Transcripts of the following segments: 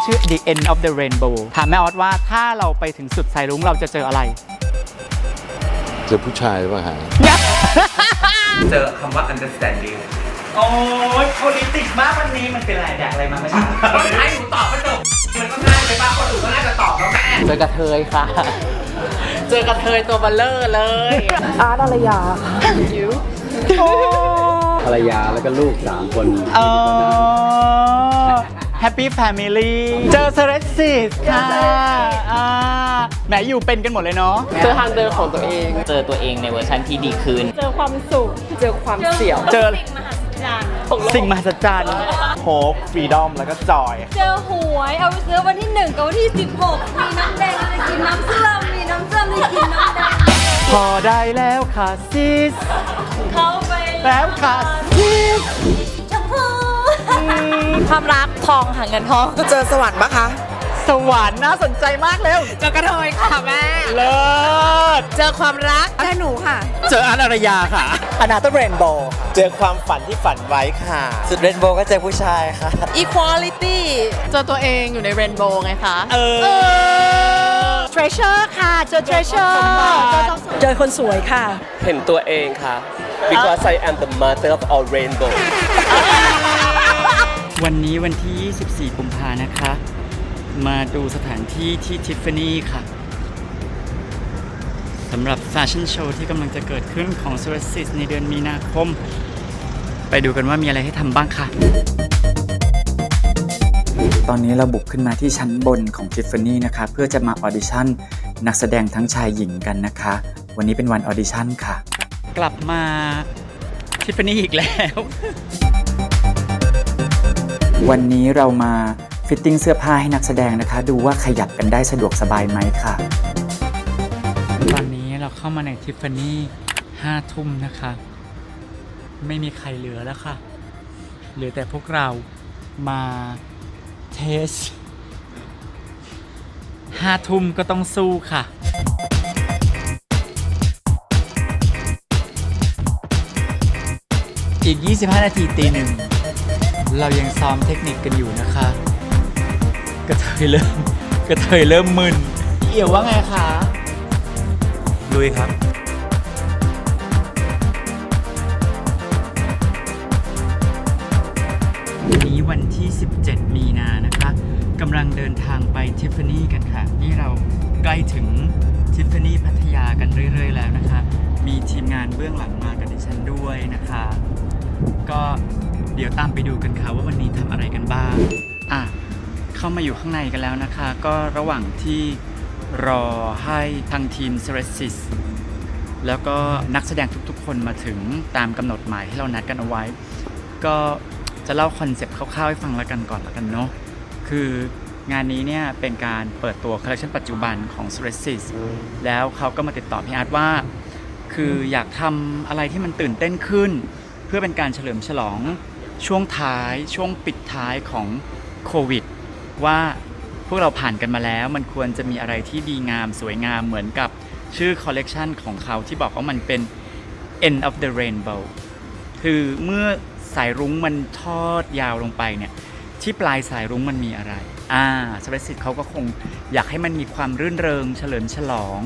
มันชื่อ The End of the Rainbow ถามแม่ออสว่าถ้าเราไปถึงสุดสายรุ้งเราจะเจออะไร เจอผู้ชายหรือเปล่าฮะเจอคำว่า understanding โอ้ยโพลิติกมากวันนี้มันเป็นอะไรแดกอะไรมาไม่ใช่คนให้หนูตอบก็จบมันก็ง่ายไปป่ะคนอื่นก็น่าจะตอบแล้วแม่เจอกระเทยค่ะ เจอกระเทยตัวเบลเลอร์เลย อาร์ตอารยาภรรยาแล้วก็ลูกสามคนเออ Happy Family เจอเซเรสิสค่ะอ่าแหมอยู่เป็นกันหมดเลยเนาะ เจอทางเดินของตัวเอง เจอตัวเองในเวอร์ชันที่ดีขึ้น เจอความสุข เจอความเสี่ยว เจอสิ่งมหัศจรรย์โฮปฟรีดอมแล้วก็จอย เจอหวย เอาไปซื้อวันที่ 1 กับวันที่ 16 มีน้ำแดงจะกินน้ำเสื่อมมีน้ำเสื่อมจะกินน้ำแดง พอได้แล้วค่ะซิส เข้าไปแล้วค่ะซิสชมพู ความรักทองหาเงินทองเจอสวรรค์ปะคะ สวรรค์น่าสนใจมากเร็วเจอกระเทยค่ะแม่เลิศเจอความรักเจอหนูค่ะ เจออันอารยาค่ะอนาตเรนโบเจอความฝันที่ฝันไว้ค่ะ สุดเรนโบว์ก็เจอผู้ชายค่ะ equality เจอตัวเองอยู่ในเรนโบว์ไงคะ เออ treasure ค่ะเจอ treasure เจอคนสวยค่ะ เห็นตัวเองค่ะ because I am the mother of all rainbow วันนี้วันที่ 24 กุมภานะคะ มาดูสถานที่ที่ทิฟฟานี่ค่ะสำหรับแฟชั่นโชว์ที่กำลังจะเกิดขึ้นของ s u r e s i s ในเดือนมีนาคม ไปดูกันว่ามีอะไรให้ทำบ้างค่ะ ตอนนี้เราบุกขึ้นมาที่ชั้นบนของ Tiffany นะคะ เพื่อจะมาออดิชั่นนักแสดงทั้งชายหญิงกันนะคะ วันนี้เป็นวันออดิชั่นค่ะ กลับมา Tiffany อีกแล้ว วันนี้เรามาฟิตติ้งเสื้อผ้าให้นักแสดงนะคะ ดูว่าขยับกันได้สะดวกสบายไหมค่ะ ตอนนี้เราเข้ามาในทิฟฟานี่ห้าทุ่มนะคะ ไม่มีใครเหลือแล้วค่ะ เหลือแต่พวกเรามาเทสห้าทุ่มก็ต้องสู้ค่ะอีก 25 นาทีตีหนึ่ง เรายังซ้อมเทคนิคกันอยู่นะคะ กระเทยเริ่มกระเทยเริ่มมึน เอี่ยวว่าไงคะ ลุยครับ วันนี้วันที่ 17 มีนานะคะกำลังเดินทางไปทิฟฟานี่กันค่ะ นี่เราใกล้ถึงทิฟฟานี่พัทยากันเรื่อย ๆ แล้วนะคะ มีทีมงานเบื้องหลังมากับดิฉันด้วยนะคะ ก็เดี๋ยวตามไปดูกันค่ะว่าวันนี้ทำอะไรกันบ้าง อะ เข้ามาอยู่ข้างในกันแล้วนะคะ ก็ระหว่างที่รอให้ทางทีม s e r e s i s แล้วก็นักแสดงทุกๆ คนมาถึงตามกำหนดหมายที่เรานัดกันเอาไว้ ก็จะเล่าคอนเซปต์คร่าวๆให้ฟังแล้วกันก่อนแล้วกันเนาะ คืองานนี้เนี่ยเป็นการเปิดตัวคอลเลคชันปัจจุบันของ s u r e s i s แล้วเขาก็มาติดต่อพี่อาร์ตว่า คืออยากทำอะไรที่มันตื่นเต้นขึ้น เพื่อเป็นการเฉลิมฉลอง ช่วงท้ายช่วงปิดท้ายของโควิด ว่าพวกเราผ่านกันมาแล้ว มันควรจะมีอะไรที่ดีงามสวยงามเหมือนกับชื่อคอลเลกชันของเขาที่บอกว่ามันเป็น end of the rainbow คือเมื่อสายรุ้งมันทอดยาวลงไปเนี่ยที่ปลายสายรุ้งมันมีอะไร อ่าสเปซิตเขาก็คงอยากให้มันมีความรื่นเริงเฉลิมฉลอง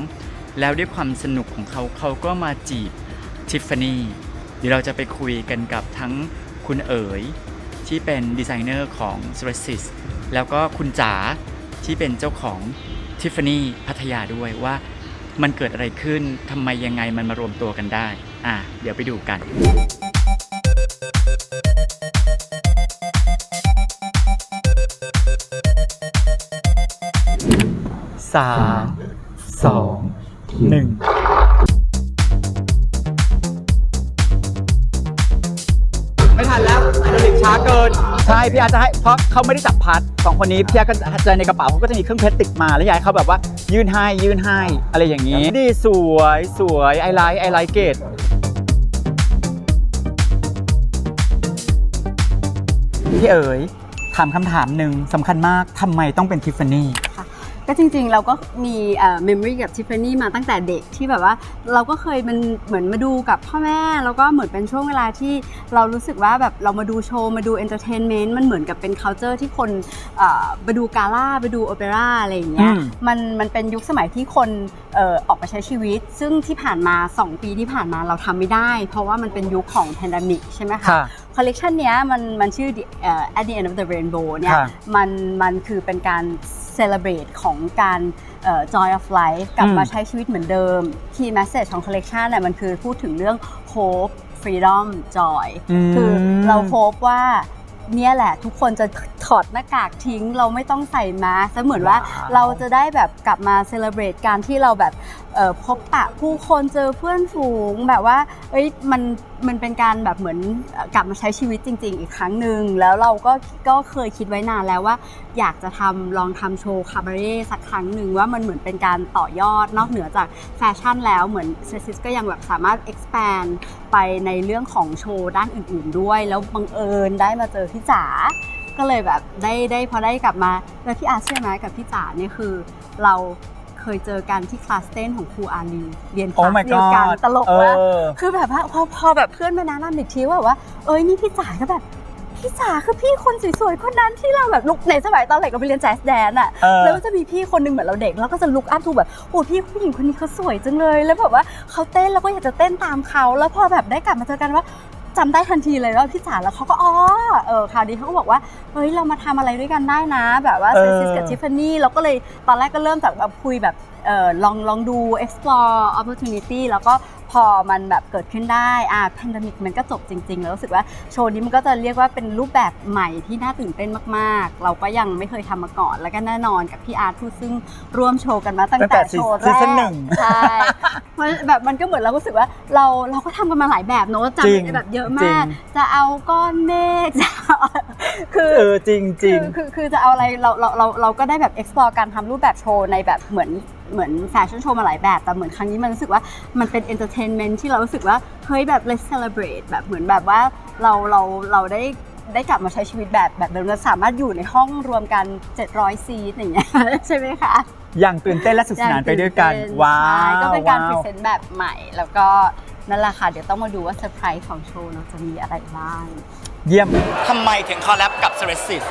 แล้วด้วยความสนุกของเขาเขาก็มาจีบทิฟฟานี่เดี๋ยวเราจะไปคุยกันกับทั้ง คุณเอ๋ยที่เป็นดีไซเนอร์ของ s u r e s i s แล้วก็คุณจ๋าที่เป็นเจ้าของ Tiffany พัทยาด้วยว่ามันเกิดอะไรขึ้นทำไมยังไงมันมารวมตัวกันได้ อะ เดี๋ยวไปดูกันสามสองหนึ่ง ใช่พี่อาจจะให้เพราะเขาไม่ได้จับพัดสองคนนี้พี่อาจก็จะในกระเป๋าเขาก็จะมีเครื่องเพชรติดมาแล้วอยากให้เขาแบบว่ายื่นให้ยื่นให้อะไรอย่างนี้ดีสวยสวยไอไลท์ไอไลท์เกตพี่เอ๋ยถามคำถามหนึ่งสำคัญมากทำไมต้องเป็นทิฟฟานี่ ก็จริงๆ เราก็มีเอ่อ memory กับ Tiffany มาตั้งแต่เด็กที่แบบว่าเราก็เคยมันเหมือนมาดูกับพ่อแม่ แล้วก็เหมือนเป็นช่วงเวลาที่เรารู้สึกว่าแบบเรามาดูโชว์ มาดู entertainment มันเหมือนกับเป็น culture ที่คนเอ่อไปดูกาล่าไปดูโอเปร่าอะไรอย่างเงี้ยอืมมันมันเป็นยุคสมัยที่คนเอ่อออกไปใช้ชีวิต ซึ่งที่ผ่านมา 2 ปีที่ผ่านมาเราทำไม่ได้ เพราะว่ามันเป็นยุคของ pandemic ใช่ไหมคะค่ะคอลเลกชันเนี้ยมันมันชื่อ The- เอ่อ at the end of the rainbow เนี่ยค่ะมันมันคือเป็นการ celebrate ของการเอ่อ joy of life กลับอืมมาใช้ชีวิตเหมือนเดิม key message ของ collection เนี่ยมันคือพูดถึงเรื่อง hope freedom joy คือเรา hope ว่าเนี่ยแหละทุกคนจะ ถอดหน้ากากทิ้ง เราไม่ต้องใส่มาสก์เหมือนว่าเราจะได้แบบกลับมาเซเลบรตการที่เราแบบเอ่อพบปะผู้คนเจอเพื่อนฝูงแบบว่าเอ้ยมันมันเป็นการแบบเหมือนเอ่อกลับมาใช้ชีวิตจริง ๆ อีกครั้งหนึ่งแล้วเราก็ก็เคยคิดไว้นานแล้วว่า อยากจะทำลองทำโชว์คาบาเร่สักครั้งหนึ่งว่ามันเหมือนเป็นการต่อยอดนอกเหนือจากแฟชั่นแล้วเหมือนเซซิสก็ยังแบบสามารถ expand ไปในเรื่องของโชว์ด้านอื่น ๆ ด้วย แล้วบังเอิญได้มาเจอพี่จ๋า ก็เลยแบบได้ได้พอได้กลับมา แล้วพี่อาเชื่อไหมกับพี่จ๋าเนี่ยคือเราเคยเจอกันที่คลาสเต้นของครูอาลีเรียนคโอ้ลาส my เดียวกัน god ตลกเอว่าอคือแบบว่าพอพอแบบเพื่อนมาแนะนำอีกทีว่าแบบว่าเอ้ยนี่พี่จ๋าก็แบบพี่จ๋าคือพี่คนสวยๆคนนั้นที่เราแบบลุกในสมัยตอนเด็กเราไปเรียนแจ๊สแดนอะเออแล้วก็จะมีพี่คนหนึงเหมือนเราเด็กแล้วก็จะลุกอัพทูแบบโอ้พี่ผู้หญิงคนนี้เขาสวยจังเลย แล้วแบบว่าเขาเต้นแล้วก็อยากจะเต้นตามเขา แล้วพอแบบได้กลับมาเจอกันว่า จำได้ทันทีเลยว่าพี่จ๋าแล้วเขาก็อ๋อเออคราวนี้เขาก็บอกว่าเฮ้ยเรามาทำอะไรด้วยกันได้นะ แบบว่าเอเซอซิสกับทิฟฟานี่เราก็เลยตอนแรกก็เริ่มจากแบบคุยแบบเออลองลองดู explore opportunity แล้วก็ พอมันแบบเกิดขึ้นได้อ่า pandemic มันก็จบจริง ๆ แล้วรู้สึกว่าโชว์นี้มันก็จะเรียกว่าเป็นรูปแบบใหม่ที่น่าตื่นเต้นมากๆ เราก็ยังไม่เคยทำมาก่อน แล้วก็แน่นอนกับพี่อาร์ตผู้ซึ่งร่วมโชว์กันมาตั้งตั้งแต่แต่โชว์แรซีซั่กนหนึ่งใช่เพราะแบบมันก็เหมือนเรารู้สึกว่าเราเราก็ทำกันมาหลายแบบเนอะจริงจำแบบเยอะจริมากงจะเอาก้อนเมฆจะเอาคือเออจริงจริงคือคือคือจะเอาอะไรเราเราเราเราก็ได้แบบ explore การทำรูปแบบโชว์ในแบบเหมือน เหมือนแฟชั่นโชว์มาหลายแบบ แต่เหมือนครั้งนี้มันรู้สึกว่ามันเป็น entertainment ที่เรารู้สึกว่าเฮ้ยแบบ let's celebrate แบบเหมือนแบบว่าเราเราเราได้ได้กลับมาใช้ชีวิตแบบแบบเดิมเราสามารถอยู่ในห้องรวมกัน 700 ซีทอย่างเงี้ยใช่ไหมคะ อย่างตื่นเต้นและสนุกสนานไปด้วยกันอย่างตื่เต้ว้าใช่วก็เป็นการพรีว้าวเซนต์แบบใหม่ แล้วก็นั่นแหละค่ะ เดี๋ยวต้องมาดูว่าเซอร์ไพรส์ของโชว์เราจะมีอะไรบ้าง เยี่ยม ทำไมถึงคอลแลบกับเซเรสิส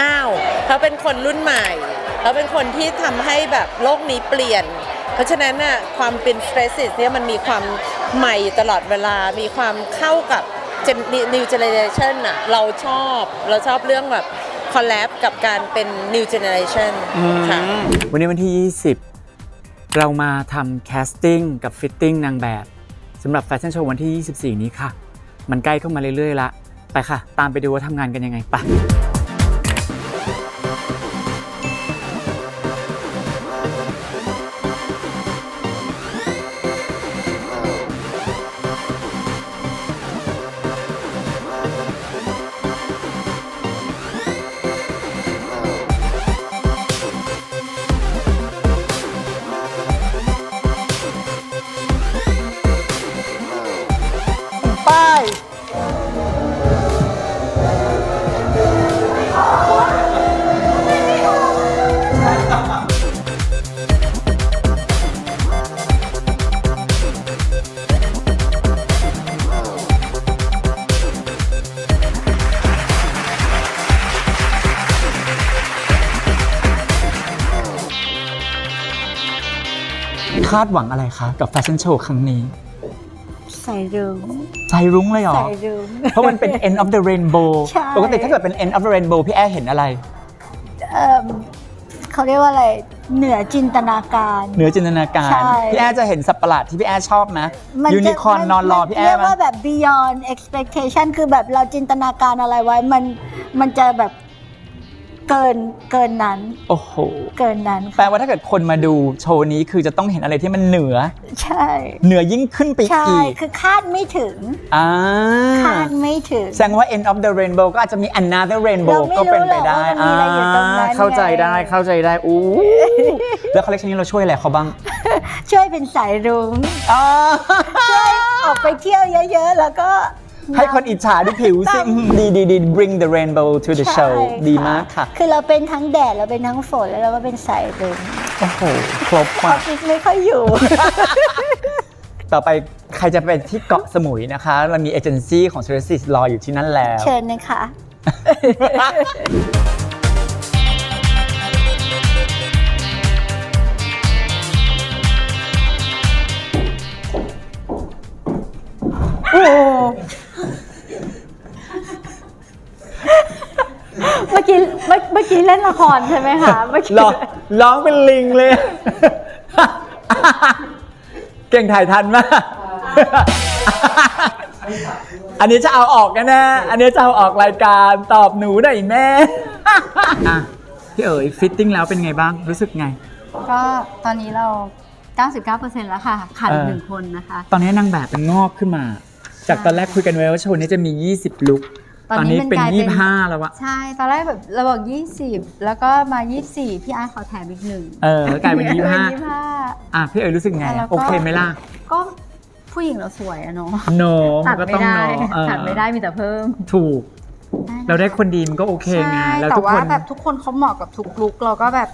อ้าวเขาเป็นคนรุ่นใหม่เขาเป็นคนที่ทำให้แบบโลกนี้เปลี่ยน เพราะฉะนั้นน่ะความเป็นเฟรสิสเนี่ยมันมีความใหม่ตลอดเวลา มีความเข้ากับ Gen- new generation น่ะเราชอบเราชอบเรื่องแบบคอลแลบกับการเป็น new generation ค่ะ วันนี้วันที่ 20 เรามาทำแคสติ้งกับฟิตติ้งนางแบบสำหรับแฟชั่นโชว์วันที่ 24 นี้ค่ะ มันใกล้เข้ามาเรื่อยๆละ ไปค่ะ ตามไปดูว่าทำงานกันยังไงไป คาดหวังอะไรคะ กับแฟชั่นโชว์ครั้งนี้ใส่รุ้งใจรุ้งเลยเหรอ ใส่รุ้ง เพราะมันเป็น end of the rainbow ใช่ ปกติถ้าเกิดเป็น end of the rainbow พี่แอร์เห็นอะไร เอิ่มเขาเรียกว่าอะไร เหนือจินตนาการ เหนือจินตนาการ ใช่ พี่แอร์จะเห็นสัตว์ประหลาดที่พี่แอร์ชอบไหมมัจะยูนิคอร์นมันอนรอพี่แอเรียร์กไหมว่าแบบ beyond expectation คือแบบเราจินตนาการอะไรไว้ มัน มันจะแบบ เกินเกินนั้นโอ้โห เกินนั้นแปลค่ะว่าถ้าเกิดคนมาดูโชว์นี้คือจะต้องเห็นอะไรที่มันเหนือ ใช่เหนือยิ่งขึ้นไปใช่อีกคือคาดไม่ถึงอ่าคาดไม่ถึง แสดงว่า end of the rainbow ก็อาจจะมี another rainbow เราไม่ก็เป็นไปได้รู้หรอกว่ามันมีอะไรอยู่ตรงนั้นอ่าเข้าใจได้ไงเข้าใจได้อู้แล้วคอลเลคชันนี้เราช่วยอะไรเขาบ้างช่วยเป็นสายรุ้งอ่า ช่วยออกไปเที่ยวเยอะ ๆ แล้วก็ ให้คนอิจฉาด้วยผิวสิตามดีดีดี bring the rainbow to the ใช่ show ดีค่ะมากค่ะ คือเราเป็นทั้งแดดเราเป็นทั้งฝนแล้วเราก็เป็นสายรุ้งโอ้โห ครบอมาอกฟฟิศไม่ค่อยอยู่ ต่อไปใครจะไปที่เกาะสมุยนะคะ เรามีเอเจนซี่ของ s e r i s รออยู่ที่นั่นแล้ว เชิญนะคะ โอ้ เมื่อกี้เมื่อเมื่อกี้เล่นละครใช่ไหมคะเมื่อกี้ร้องร้องเป็นลิงเลย เก่งถ่ายทันมาก อันนี้จะเอาออกกันนะ อันนี้จะเอาออกรายการตอบหนูหน่อยแม่อะพี่เอ๋ยฟิตติ้งแล้วเป็นไงบ้างรู้สึกไง ก็ตอนนี้เรา 99%แล้วค่ะขาดอีกเออหนึ่งคนนะคะ ตอนนี้นางแบบเป็นงอกขึ้นมา จากตอนแรกคุยกันไว้ว่าโชว์นี้จะมี 20 ลุก ตอนตอนนี้นี้มันเป็นกลายเป็น 25 แล้วอะใช่ ตอนแรกแบบเราบอก 20 แล้วก็มา 24 พี่อาร์ตขอแถมอีกหนึ่งเออกลายเป็นเป็น25 25 อะพี่เอ๋ยรู้สึกไงแล้วก็โอเคไหมล่ะ ก็ผู้หญิงเราสวยอะเนาะโนตัดก็ไม่ต้องได้โนเออตัดไม่ได้มีแต่เพิ่ม ถูกนะเราได้คนดีมันก็โอเคไงใช่แล้วแต่ทุกคว่านแบบทุกคนเขาเหมาะกับทุกลุคเราก็แบบ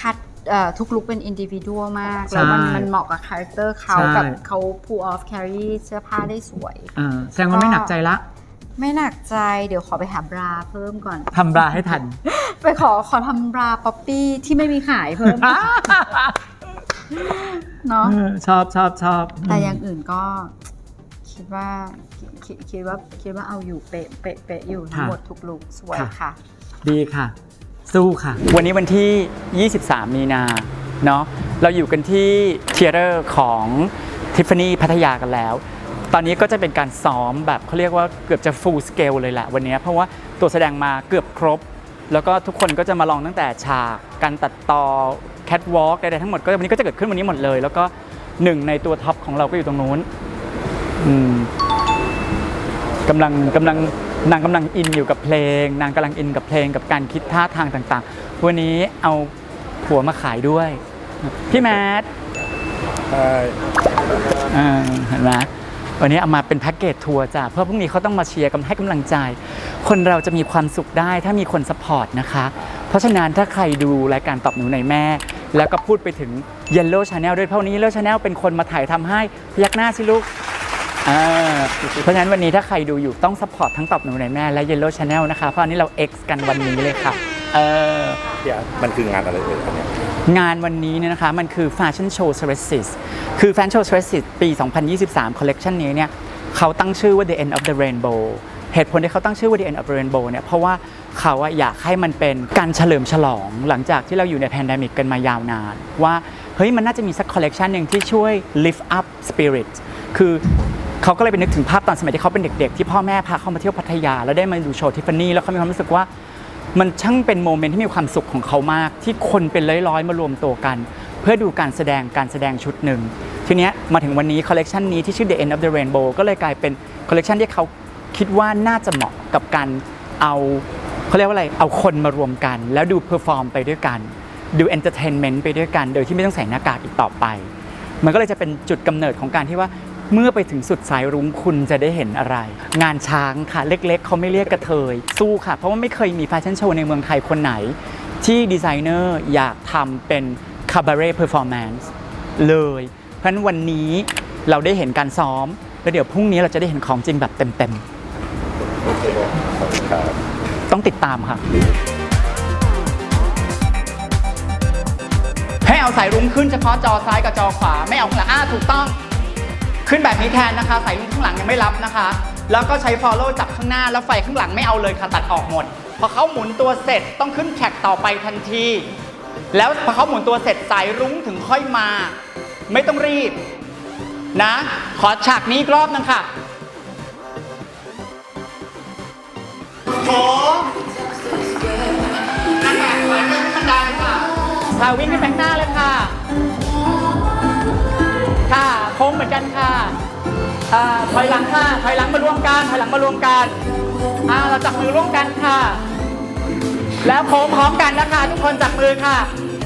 คัดเอ่อทุกลุคเป็นอินดิวิ u a l มาก แล้วมันใช่มันเหมาะกับคาแรคเตอร์เขาใช่กับเขา pull off carry เสื้อผ้าได้สวยเออแสดงว่าไม่หนักใจละ ไม่หนักใจเดี๋ยวขอไปหาบราเพิ่มก่อน ทำบราให้ทัน ไปขอขอทำบราป๊อปปี้ที่ไม่มีขายเพิ่มเนาะเออชอบชอบชอบแต่อย่างอื่นก็คิดว่าคิดคิดคิดว่าคิดว่าเอาอยู่เป๊ะเป๊ะเป๊ะอยู่ทั้งหมดทุกลุกสวยค่ะ ดีค่ะ สู้ค่ะ วันนี้วันที่ 23 มีนาเนาะเราอยู่กันที่เทเตอร์ของทิฟฟานี่พัทยากันแล้ว ตอนนี้ก็จะเป็นการซ้อมแบบเขาเรียกว่าเกือบจะ full scale เลยแหละวันนี้ เพราะว่าตัวแสดงมาเกือบครบ แล้วก็ทุกคนก็จะมาลองตั้งแต่ฉากการตัดต่อ catwalk ใดๆทั้งหมดก็วันนี้ก็จะเกิดขึ้นวันนี้หมดเลย แล้วก็หนึ่งในตัวท็อปของเราก็อยู่ตรงนู้นอืมกำลังกำลังนางกำลังอินอยู่กับเพลง นางกำลังอินกับเพลงกับการคิดท่าทางต่างๆ วันนี้เอาผัวมาขายด้วย พี่แมทเออเห็นไหม วันนี้เอามาเป็นแพ็กเกจทัวร์จ้ะเพื่อพรุ่งนี้เขาต้องมาเชียร์กันให้กำลังใจ คนเราจะมีความสุขได้ถ้ามีคนสปอร์ตนะคะ เพราะฉะนั้นถ้าใครดูรายการตอบหนูในแม่ แล้วก็พูดไปถึง Yellow Channel ด้วยเพราะนี้ Yellow Channel เป็นคนมาถ่ายทำให้พยักหน้าสิลูกเพราะฉะนั้นวันนี้ถ้าใครดูอยู่ต้องซัพพอร์ตทั้งตอบหนูในแม่และ Yellow Channel นะคะเพราะอันนี้เรา X กันวันนี้เลยค่ะเออมันคืองานอะไรเอ่ยอันเนี้ย งานวันนี้เนี่ยนะคะมันคือ Fashion Show s e r i s คือ Fashion Show s e r i s ปี 2023 Collection นี้เนี่ยเขาตั้งชื่อว่า The End of the Rainbow เหตุผลที่เขาตั้งชื่อว่า The End of the Rainbow เนี่ยเพราะว่าเขาอะอยากให้มันเป็นการเฉลิมฉลอง หลังจากที่เราอยู่ในแพนดมิกกันมายาวนาน ว่าเฮ้ยมันน่าจะมีสักคอลเลกชันหนึ่งที่ช่วย lift up spirit คือเขาก็เลยไปนึกถึงภาพตอนสมัยที่เขาเป็นเด็กๆ ที่พ่อแม่พาเขามาเที่ยวพัทยา แล้วได้มาดูโชว์ทิฟฟานี่แล้วเขามีความรู้สึกว่า มันช่างเป็นโมเมนต์ที่มีความสุขของเขามาก ที่คนเป็นร้อยๆมารวมตัวกัน เพื่อดูการแสดงการแสดงชุดหนึ่งทีเนี้ยมาถึงวันนี้คอลเลกชันนี้ที่ชื่อ The End of the Rainbow ก็เลยกลายเป็นคอลเลกชันที่เขาคิดว่าน่าจะเหมาะกับการเอาเขาเรียกว่าอะไรเอาคนมารวมกัน แล้วดูเพอร์ฟอร์มไปด้วยกัน ดูเอนเตอร์เทนเมนต์ไปด้วยกัน โดยที่ไม่ต้องใส่หน้ากากอีกต่อไป มันก็เลยจะเป็นจุดกำเนิดของการที่ว่า เมื่อไปถึงสุดสายรุ้งคุณจะได้เห็นอะไร งานช้างค่ะเล็กๆ เขาไม่เรียกกระเทย สู้ค่ะ เพราะว่าไม่เคยมีแฟชั่นโชว์ในเมืองไทยคนไหน ที่ดีไซเนอร์อยากทำเป็นคาบาเร่เพอร์ฟอร์แมนซ์เลย เพราะฉะนั้นวันนี้เราได้เห็นการซ้อม แล้วเดี๋ยวพรุ่งนี้เราจะได้เห็นของจริงแบบเต็มๆ ต้องติดตามค่ะ ให้เอาสายรุ้งขึ้นเฉพาะจอซ้ายกับจอขวา ไม่เอาข้างหลังอ่าถูกต้อง ขึ้นแบบนี้แทนนะคะ สายรุ้งข้างหลังยังไม่รับนะคะ แล้วก็ใช้ follow จับข้างหน้า แล้วไฟข้างหลังไม่เอาเลยค่ะตัดออกหมด พอเขาหมุนตัวเสร็จต้องขึ้นแท็กต่อไปทันที แล้วพอเขาหมุนตัวเสร็จสายรุ้งถึงค่อยมา ไม่ต้องรีบ นะ ขอฉากนี้อีกรอบนึงค่ะโถนั่นแหละถอยขึ้นบันไดค่ะค่ะวิ่งขึ้นไปข้างหน้าเลยค่ะ ค่ะโค้งเหมือนกันค่ะอ่าถอยหลังค่ะถอยหลังมารวมกันถอยหลังมารวมกันอ่าเราจับมือร่วมกันค่ะ แล้วโค้งพร้อมกันนะคะ ทุกคนจับมือค่ะ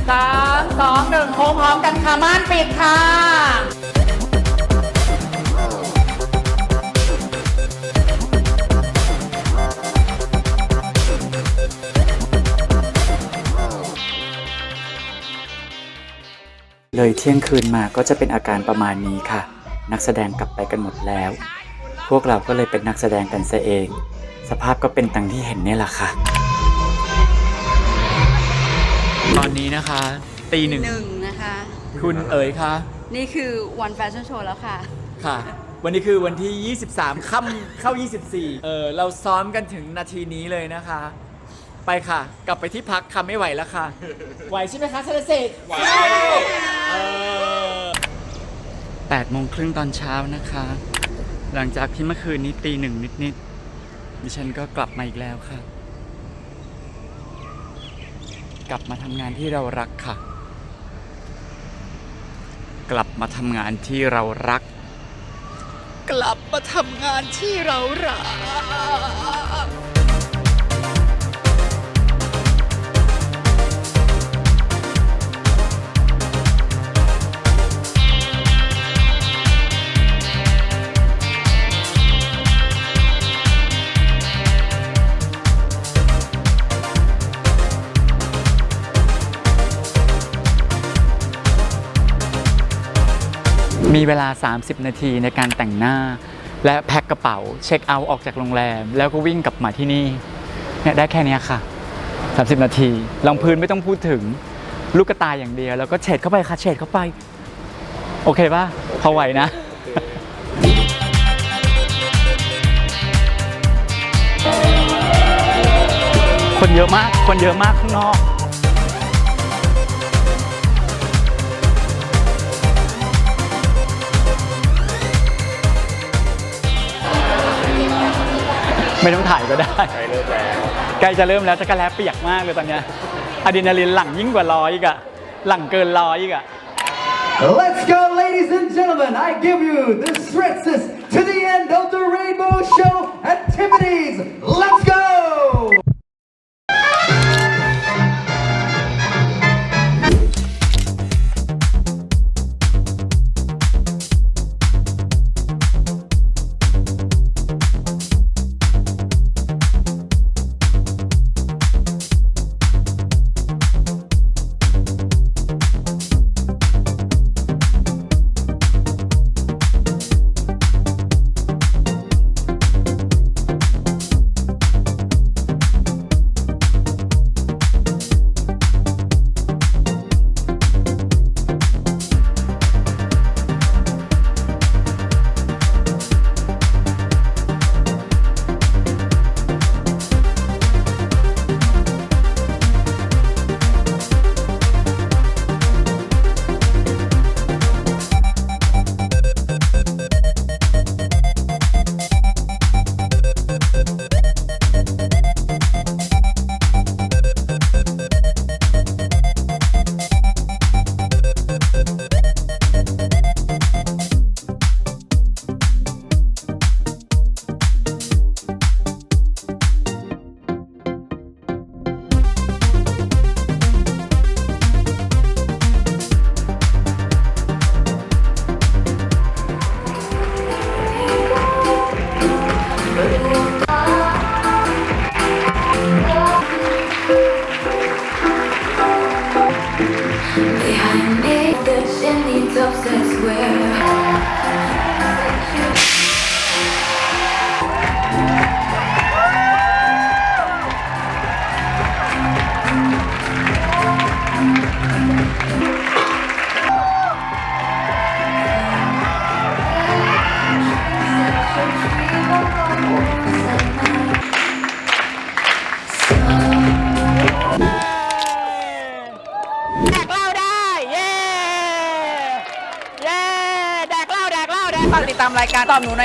สามสองหนึ่งโค้งพร้อมกันค่ะม่านปิดค่ะ เลยเที่ยงคืนมาก็จะเป็นอาการประมาณนี้ค่ะ นักแสดงกลับไปกันหมดแล้ว พวกเราก็เลยเป็นนักแสดงกันซะเอง สภาพก็เป็นตังที่เห็นเนี่ยแหละค่ะ ตอนนี้นะคะตีหนึ่งหนึ่งนะคะ คุณเอ๋ยคะนี่คือวันแฟชั่นโชว์แล้วค่ะ ค่ะ วันนี้คือวันที่ 23 ค่ำเข้า 24 เออเราซ้อมกันถึงนาทีนี้เลยนะคะ ไปค่ะ กลับไปที่พักค่ะไม่ไหวแล้วค่ะ ไหวใช่ไหมคะเซเลเซตไหว แปดโมงครึ่งตอนเช้านะคะ หลังจากที่เมื่อคืนนี้ตีหนึ่งนิดๆดิฉันก็กลับมาอีกแล้วค่ะ กลับมาทำงานที่เรารักค่ะ กลับมาทำงานที่เรารัก กลับมาทำงานที่เรารัก มีเวลา 30 นาทีในการแต่งหน้า และแพ็คกระเป๋า เช็คเอาท์ออกจากโรงแรม แล้วก็วิ่งกลับมาที่นี่เนี่ยได้แค่นี้ค่ะ 30 นาทีรองพื้นไม่ต้องพูดถึงลูกกระตายอย่างเดียว แล้วก็เฉดเข้าไปค่ะเฉดเข้าไป โอเคป่ะพอไหวนะคนเยอะมาก คนเยอะมากข้างนอก ไม่ต้องถ่ายก็ได้ใกล้จะเริ่มแล้วจะกระแลเปียกมากเลยตอนเนี้ยอะดรีนาลีนหลั่งยิ่งกว่าร้อยอีกอะหลั่งเกินร้อยอีกอะ Let's go, ladies and gentlemen. I give you the stretches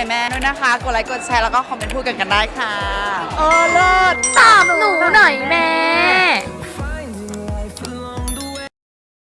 แม่ด้วยนะคะ กดไลค์ กดแชร์ แล้วก็คอมเมนต์พูดกันกันได้ค่ะ เออเลิศ ตามหนูหน่อยแม่